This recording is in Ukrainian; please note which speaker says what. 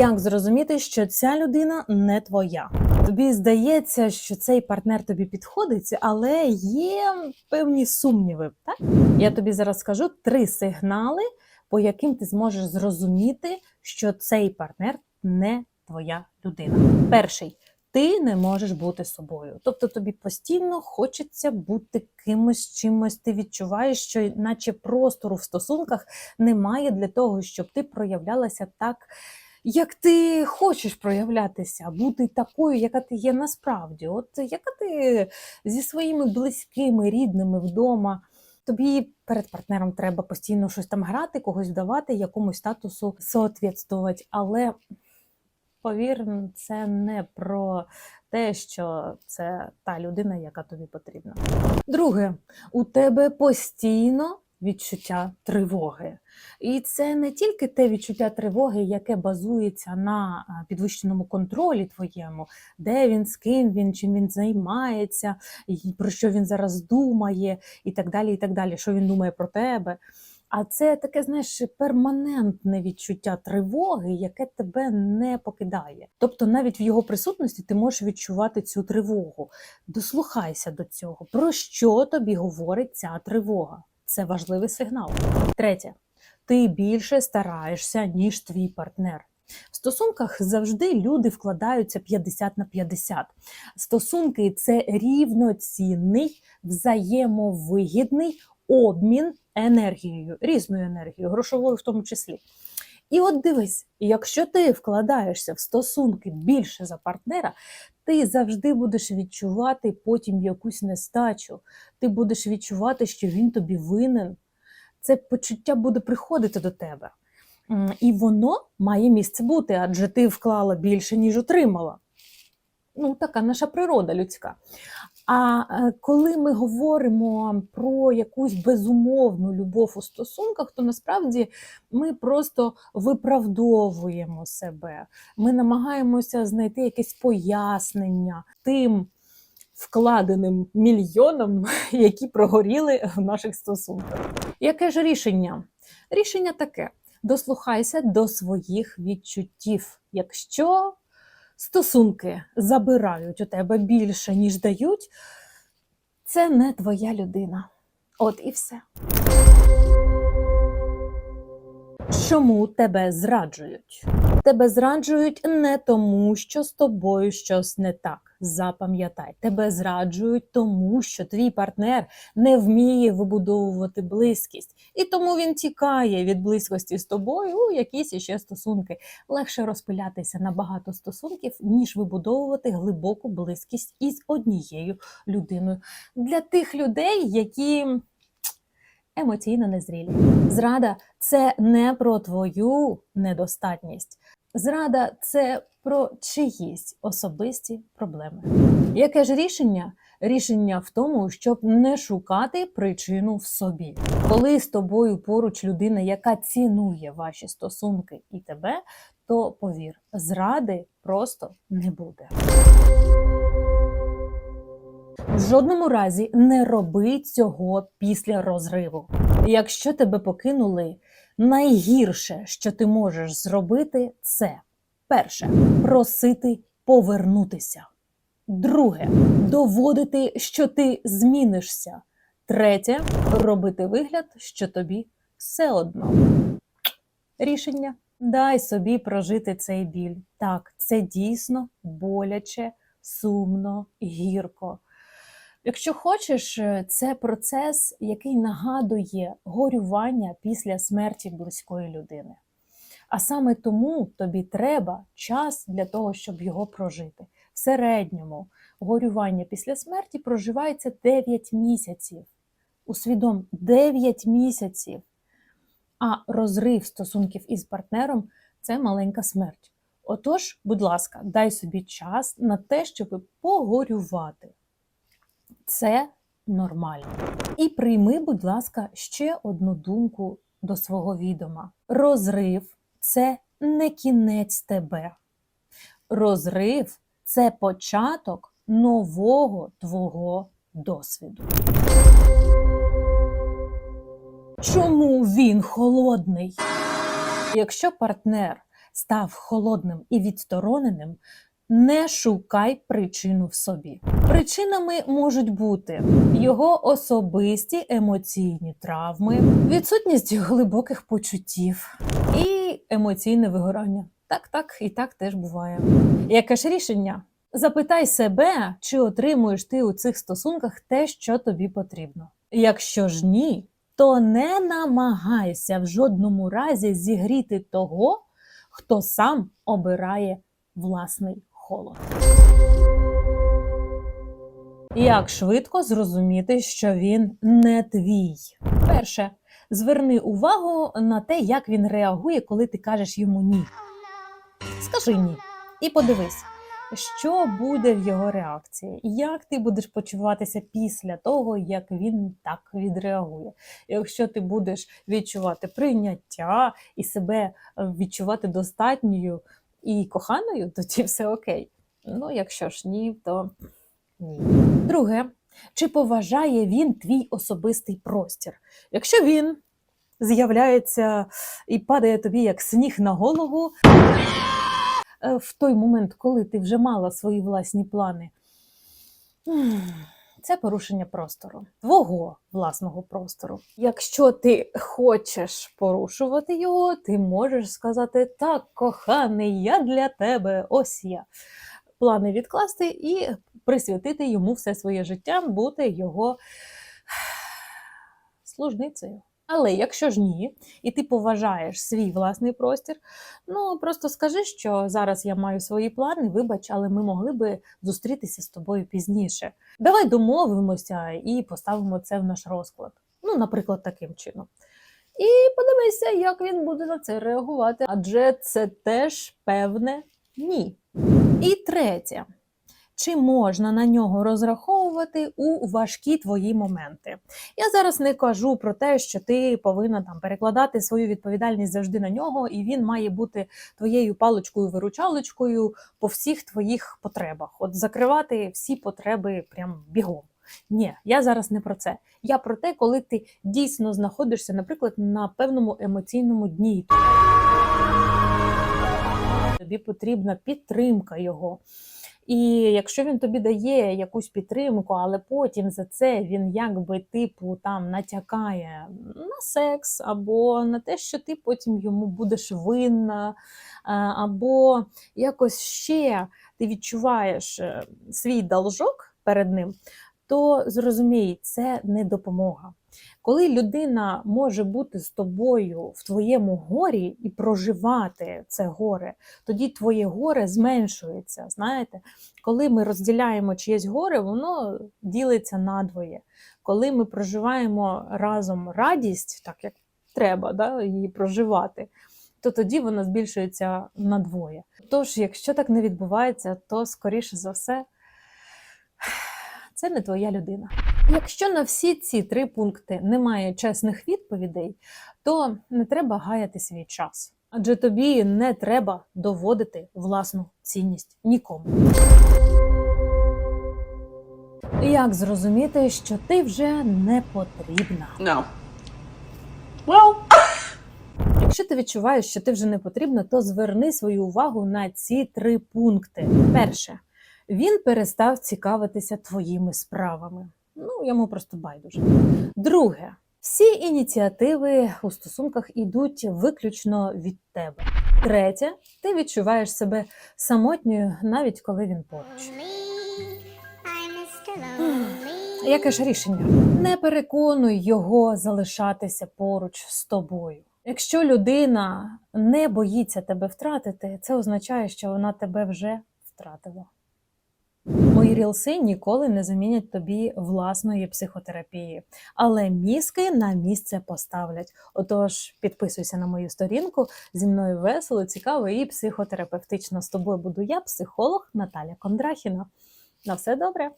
Speaker 1: Як зрозуміти, що ця людина не твоя? Тобі здається, що цей партнер тобі підходить, але є певні сумніви. Так? Я тобі зараз скажу три сигнали, по яким ти зможеш зрозуміти, що цей партнер не твоя людина. Перший. Ти не можеш бути собою. Тобто тобі постійно хочеться бути кимось чимось. Ти відчуваєш, що наче простору в стосунках немає для того, щоб ти проявлялася так, як ти хочеш проявлятися, бути такою, яка ти є насправді. От яка ти зі своїми близькими, рідними вдома. Тобі перед партнером треба постійно щось там грати, когось вдавати, якомусь статусу соответствувати. Але повір, це не про те, що це та людина, яка тобі потрібна. Друге, у тебе постійно відчуття тривоги. І це не тільки те відчуття тривоги, яке базується на підвищеному контролі твоєму, де він, з ким він, чим він займається, про що він зараз думає, і так далі, і так далі, що він думає про тебе. А це таке, знаєш, перманентне відчуття тривоги, яке тебе не покидає. Тобто, навіть в його присутності ти можеш відчувати цю тривогу. Дослухайся до цього. Про що тобі говорить ця тривога? Це важливий сигнал. Третє, ти більше стараєшся, ніж твій партнер. В стосунках завжди люди вкладаються 50 на 50. Стосунки це рівноцінний, взаємовигідний обмін енергією, різною енергією, грошовою в тому числі. І от дивись, якщо ти вкладаєшся в стосунки більше за партнера, ти завжди будеш відчувати потім якусь нестачу. Ти будеш відчувати, що він тобі винен. Це почуття буде приходити до тебе. І воно має місце бути, адже ти вклала більше, ніж отримала. Ну, така наша природа людська. А е, коли ми говоримо про якусь безумовну любов у стосунках, то насправді ми просто виправдовуємо себе. Ми намагаємося знайти якесь пояснення тим вкладеним мільйонам, які прогоріли в наших стосунках. Яке ж рішення? Рішення таке: дослухайся до своїх відчуттів. Якщо стосунки забирають у тебе більше, ніж дають, це не твоя людина. От і все. Чому тебе зраджують? Тебе зраджують не тому, що з тобою щось не так. Запам'ятай, тебе зраджують тому, що твій партнер не вміє вибудовувати близькість, і тому він тікає від близькості з тобою у якісь іще стосунки. Легше розпилятися на багато стосунків, ніж вибудовувати глибоку близькість із однією людиною. Для тих людей, які емоційно незрілі. Зрада це не про твою недостатність. Зрада це про чиїсь особисті проблеми. Яке ж рішення? Рішення в тому, щоб не шукати причину в собі. Коли з тобою поруч людина, яка цінує ваші стосунки і тебе, то повір, зради просто не буде. В жодному разі не роби цього після розриву. Якщо тебе покинули, найгірше, що ти можеш зробити, це перше просити повернутися. Друге доводити, що ти змінишся. Третє робити вигляд, що тобі все одно. Рішення дай собі прожити цей біль. Так, це дійсно боляче, сумно, гірко. Якщо хочеш, е, це процес, який нагадує горювання після смерті близької людини. А саме тому тобі треба час для того, щоб його прожити. В середньому горювання після смерті проживається 9 місяців. Усвідом 9 місяців. А розрив стосунків із партнером це маленька смерть. Отож, будь ласка, дай собі час на те, щоб погорювати. Це нормально. І прийми, будь ласка, ще одну думку до свого відома: розрив це не кінець тебе. Розрив це початок нового твого досвіду. Чому він холодний? Якщо партнер став холодним і відстороненим, не шукай причину в собі. Причинами можуть бути його особисті емоційні травми, відсутність глибоких почуттів і емоційне вигорання. Так, так, і так теж буває. Яке ж рішення? Запитай себе, чи отримуєш ти у цих стосунках те, що тобі потрібно. Якщо ж ні, то не намагайся в жодному разі зігріти того, хто сам обирає власний холод. Як швидко зрозуміти, що він не твій? Перше, зверни увагу на те, як він реагує, коли ти кажеш йому ні. Скажи ні. І подивись, що буде в його реакції, як ти будеш почуватися після того, як він так відреагує. Якщо ти будеш відчувати прийняття і себе відчувати достатньою і коханою, тоді все окей. Ну, якщо ж ні, то ні. Друге, чи поважає він твій особистий простір? Якщо він з'являється і падає тобі як сніг на голову е, в той момент, коли ти вже мала свої власні плани, це порушення простору, твого власного простору. Якщо ти хочеш порушувати його, ти можеш сказати: так, коханий, я для тебе, ось я. Плани відкласти і присвятити йому все своє життя, бути його служницею. Але якщо ж ні, і ти поважаєш свій власний простір, ну просто скажи, що зараз я маю свої плани, вибач, але ми могли би зустрітися з тобою пізніше. Давай домовимося і поставимо це в наш розклад. Ну, наприклад, таким чином. І подивися, як він буде на це реагувати, адже це теж певне ні. І третє. Чи можна на нього розраховувати у важкі твої моменти? Я зараз не кажу про те, що ти повинна там перекладати свою відповідальність завжди на нього, і він має бути твоєю паличкою-виручалочкою по всіх твоїх потребах. От закривати всі потреби прям бігом. Ні, я зараз не про це. Я про те, коли ти дійсно знаходишся, наприклад, на певному емоційному дні. Тобі потрібна підтримка його. І якщо він тобі дає якусь підтримку, але потім за це він якби типу там натякає на секс, або на те, що ти потім йому будеш винна, або якось ще ти відчуваєш е, свій должок перед ним, то зрозумій, це не допомога. Коли людина може бути з тобою в твоєму горі і проживати це горе, тоді твоє горе зменшується. Знаєте, коли ми розділяємо чиєсь горе, воно ділиться надвоє. Коли ми проживаємо разом радість, так як треба да, її проживати, то тоді вона збільшується надвоє. Тож, якщо так не відбувається, то скоріше за все це не твоя людина. Якщо на всі ці три пункти немає чесних відповідей, то не треба гаяти свій час. Адже тобі не треба доводити власну цінність нікому. Як зрозуміти, що ти вже не потрібна?
Speaker 2: No. Well,
Speaker 1: Якщо ти відчуваєш, що ти вже не потрібна, то зверни свою увагу на ці три пункти. Перше, він перестав цікавитися твоїми справами. Ну, йому просто байдуже. Друге, всі ініціативи у стосунках ідуть виключно від тебе. Третє, ти відчуваєш себе самотньою, навіть коли він поруч. Яке ж рішення? Не переконуй його залишатися поруч з тобою. Якщо людина не боїться тебе втратити, це означає, що вона тебе вже втратила. Мої рілси ніколи не замінять тобі власної психотерапії, але мізки на місце поставлять. Отож, підписуйся на мою сторінку. Зі мною весело, цікаво і психотерапевтично. З тобою буду я, психолог Наталя Кондрахіна. На все добре!